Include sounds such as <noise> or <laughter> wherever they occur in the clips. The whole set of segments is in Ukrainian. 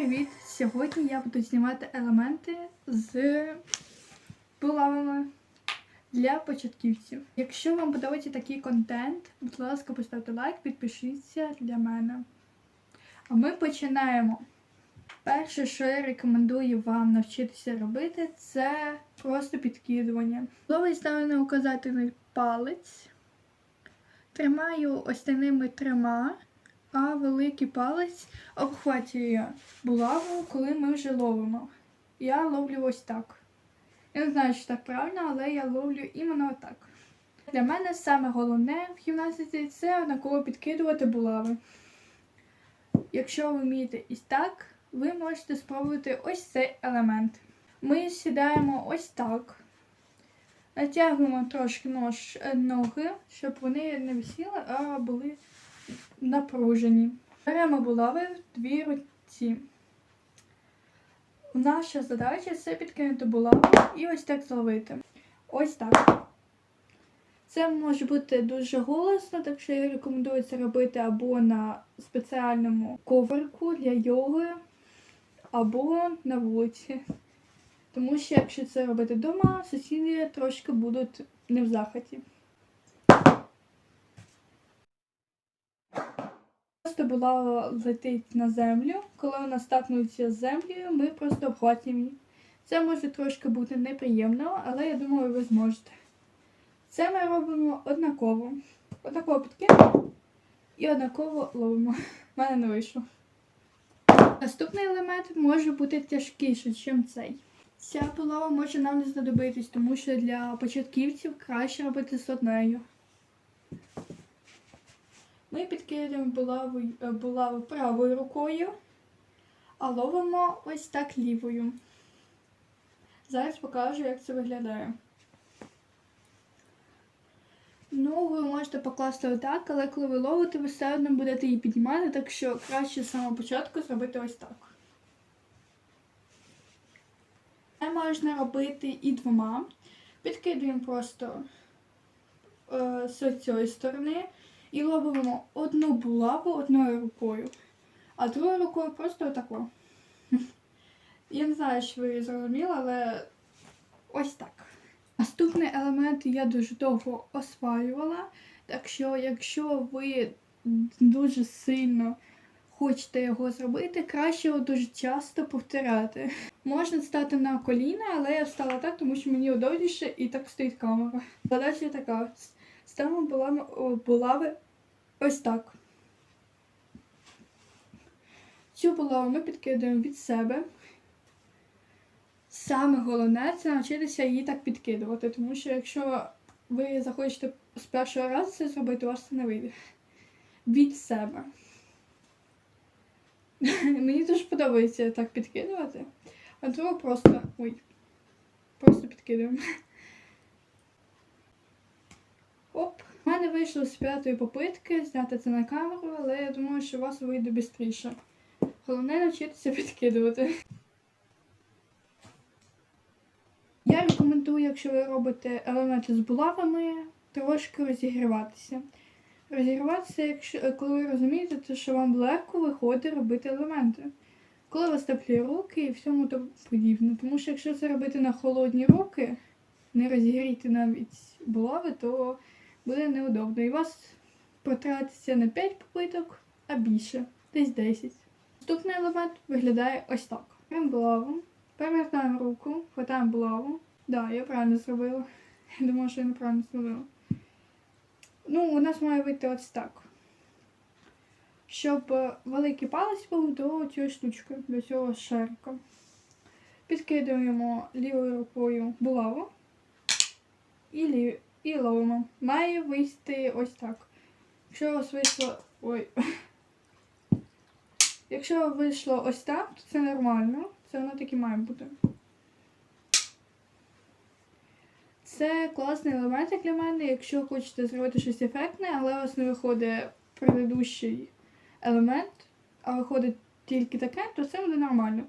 привіт! Сьогодні я буду знімати елементи з булавами для початківців. Якщо вам подобається такий контент, будь ласка, поставте лайк, підпишіться для мене. А ми починаємо. Перше, що я рекомендую вам навчитися робити, це просто підкидування. Головою ставлю на указательний палець, тримаю ось ними трьома а великий палець обхватює булаву, коли ми вже ловимо. Я ловлю ось так. Я не знаю, чи так правильно, але я ловлю іменно отак. Для мене саме головне в гімнастиці це однаково підкидувати булави. Якщо ви вмієте і так, ви можете спробувати ось цей елемент. Ми сідаємо ось так. Натягуємо трошки нож, е, ноги, щоб вони не висіли, а були напружені. Беремо булави в дві руці. Наша задача це підкинути булаву і ось так зловити. Ось так. Це може бути дуже голосно, так що я рекомендую це робити або на спеціальному коврику для йоги, або на вулиці. Тому що якщо це робити вдома, сусіди трошки будуть не в захваті. Просто булава летить на землю. Коли вона стакнується з землею, ми просто обхватимо її. Це може трошки бути неприємно, але я думаю, ви зможете. Це ми робимо однаково. Однаково підкидаємо і однаково ловимо. У мене не вийшло. Наступний елемент може бути тяжкіший, ніж цей. Ця булава може нам не знадобитись, тому що для початківців краще робити з однею. Ми підкидаємо булаву, е, булаву правою рукою, а ловимо ось так лівою. Зараз покажу, як це виглядає. Ногу ви можете покласти отак, але коли ви ловите, ви все одно будете її піднімати, так що краще з самого початку зробити ось так. Це можна робити і двома. Підкидуємо просто е, з цієї сторони. І робимо одну булаву одною рукою, а другою рукою просто отако. <laughs> Я не знаю, що ви зрозуміли, але ось так. Наступний елемент я дуже довго осваювала, так що, якщо ви дуже сильно хочете його зробити, краще його дуже часто повторяти. Можна стати на коліна, але я встала так, тому що мені удобніше і так стоїть камера. Задача така. Ставимо булави, булави ось так. Цю булаву ми підкидаємо від себе. Саме головне це навчитися її так підкидувати, тому що якщо ви захочете з першого разу це зробити, у вас це не вийде. Від себе. <laughs> Мені дуже подобається так підкидувати. А другу просто. Ой. Просто підкидуємо. Оп. У мене вийшло з п'ятої попитки зняти це на камеру, але я думаю, що у вас вийде швидше. Головне навчитися підкидувати. Я рекомендую, якщо ви робите елементи з булавами, трошки розігріватися. Розігріватися, якщо, коли ви розумієте, що вам легко виходить робити елементи. Коли у вас теплі руки і всьому тому подібне. Тому що якщо це робити на холодні руки, не розігріти навіть булави, то буде неудобно. І у вас потратиться не 5 попиток, а більше, десь 10. Наступний елемент виглядає ось так. Беремо булаву, перевертаємо руку, хватаємо булаву. Да, я правильно зробила. <laughs> Я думала, що я неправильно зробила. Ну, у нас має вийти ось так. Щоб великий палець був до цієї штучки, до цього шарика. Підкидуємо лівою рукою булаву і лів... І ловимо. Має вийти ось так. Якщо у вас вийшло. Ой. Якщо вийшло ось так, то це нормально. Це воно так і має бути. Це класний елемент для мене, якщо хочете зробити щось ефектне, але у вас не виходить предыдущий елемент, а виходить тільки таке, то це буде нормально.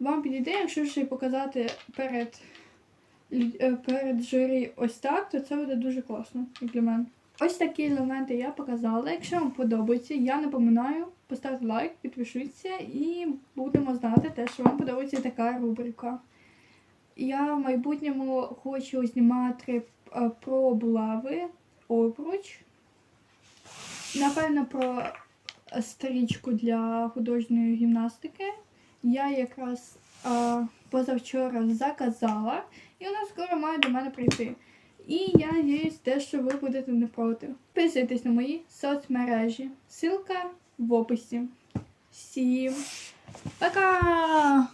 Вам підійде, якщо ще й показати перед. Е, перед журі ось так, то це буде дуже класно як для мене. Ось такі елементи я показала. Якщо вам подобається, я напоминаю, поставте лайк, підпишіться і будемо знати те, що вам подобається така рубрика. Я в майбутньому хочу знімати е, про булави, обруч. Напевно, про стрічку для художньої гімнастики. Я якраз е, позавчора заказала, і вона скоро має до мене прийти. І я надіюсь, те, що ви будете не проти. Підписуйтесь на мої соцмережі. Ссылка в описі. Всім пока!